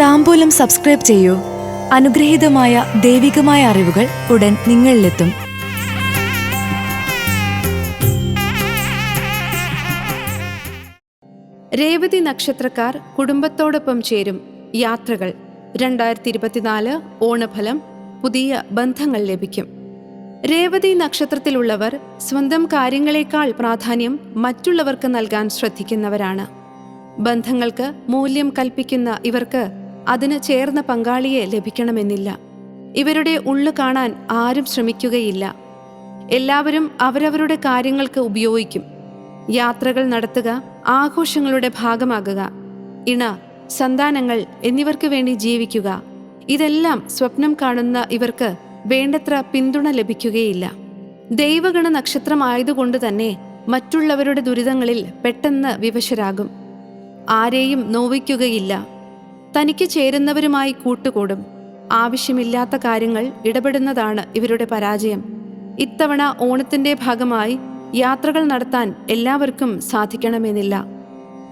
താമ്പൂലം subscribe ചെയ്യൂ. അനുഗ്രഹീതമായ ദൈവികമായ അറിവുകൾ ഉടൻ നിങ്ങളിലെത്തും. രേവതി നക്ഷത്രക്കാർ കുടുംബത്തോടൊപ്പം ചേരും യാത്രകൾ. രണ്ടായിരത്തി ഇരുപത്തിനാല് ഓണഫലം പുതിയ ബന്ധങ്ങൾ ലഭിക്കും. രേവതി നക്ഷത്രത്തിലുള്ളവർ സ്വന്തം കാര്യങ്ങളെക്കാൾ പ്രാധാന്യം മറ്റുള്ളവർക്ക് നൽകാൻ ശ്രദ്ധിക്കുന്നവരാണ്. ബന്ധങ്ങൾക്ക് മൂല്യം കൽപ്പിക്കുന്ന ഇവർക്ക് അതിന് ചേർന്ന പങ്കാളിയെ ലഭിക്കണമെന്നില്ല. ഇവരുടെ ഉള്ളു കാണാൻ ആരും ശ്രമിക്കുകയില്ല. എല്ലാവരും അവരവരുടെ കാര്യങ്ങൾക്ക് ഉപയോഗിക്കും. യാത്രകൾ നടത്തുക ആഘോഷങ്ങളുടെ ഭാഗമാകുക ഇണ സന്താനങ്ങൾ എന്നിവർക്ക് വേണ്ടി ജീവിക്കുക. ഇതെല്ലാം സ്വപ്നം കാണുന്ന ഇവർക്ക് വേണ്ടത്ര പിന്തുണ ലഭിക്കുകയില്ല. ദൈവഗണ നക്ഷത്രമായതുകൊണ്ട് തന്നെ മറ്റുള്ളവരുടെ ദുരിതങ്ങളിൽ പെട്ടെന്ന് വിവശരാകും. ആരെയും നോവിക്കുകയില്ല. തനിക്ക് ചേരുന്നവരുമായി കൂട്ടുകൂടും. ആവശ്യമില്ലാത്ത കാര്യങ്ങൾ ഇടപെടുന്നതാണ് ഇവരുടെ പരാജയം. ഇത്തവണ ഓണത്തിന്റെ ഭാഗമായി യാത്രകൾ നടത്താൻ എല്ലാവർക്കും സാധിക്കണമെന്നില്ല.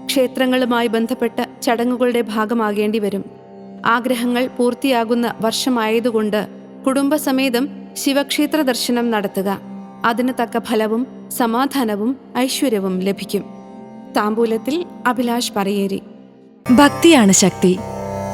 ക്ഷേത്രങ്ങളുമായി ബന്ധപ്പെട്ട ചടങ്ങുകളുടെ ഭാഗമാകേണ്ടി വരും. ആഗ്രഹങ്ങൾ പൂർത്തിയാകുന്ന വർഷമായതുകൊണ്ട് കുടുംബസമേതം ശിവക്ഷേത്ര ദർശനം നടത്തുക. അതിന് തക്ക ഫലവും സമാധാനവും ഐശ്വര്യവും ലഭിക്കും. താമ്പൂലത്തിൽ അഭിലാഷ് പറയേരി. ഭക്തിയാണ് ശക്തി.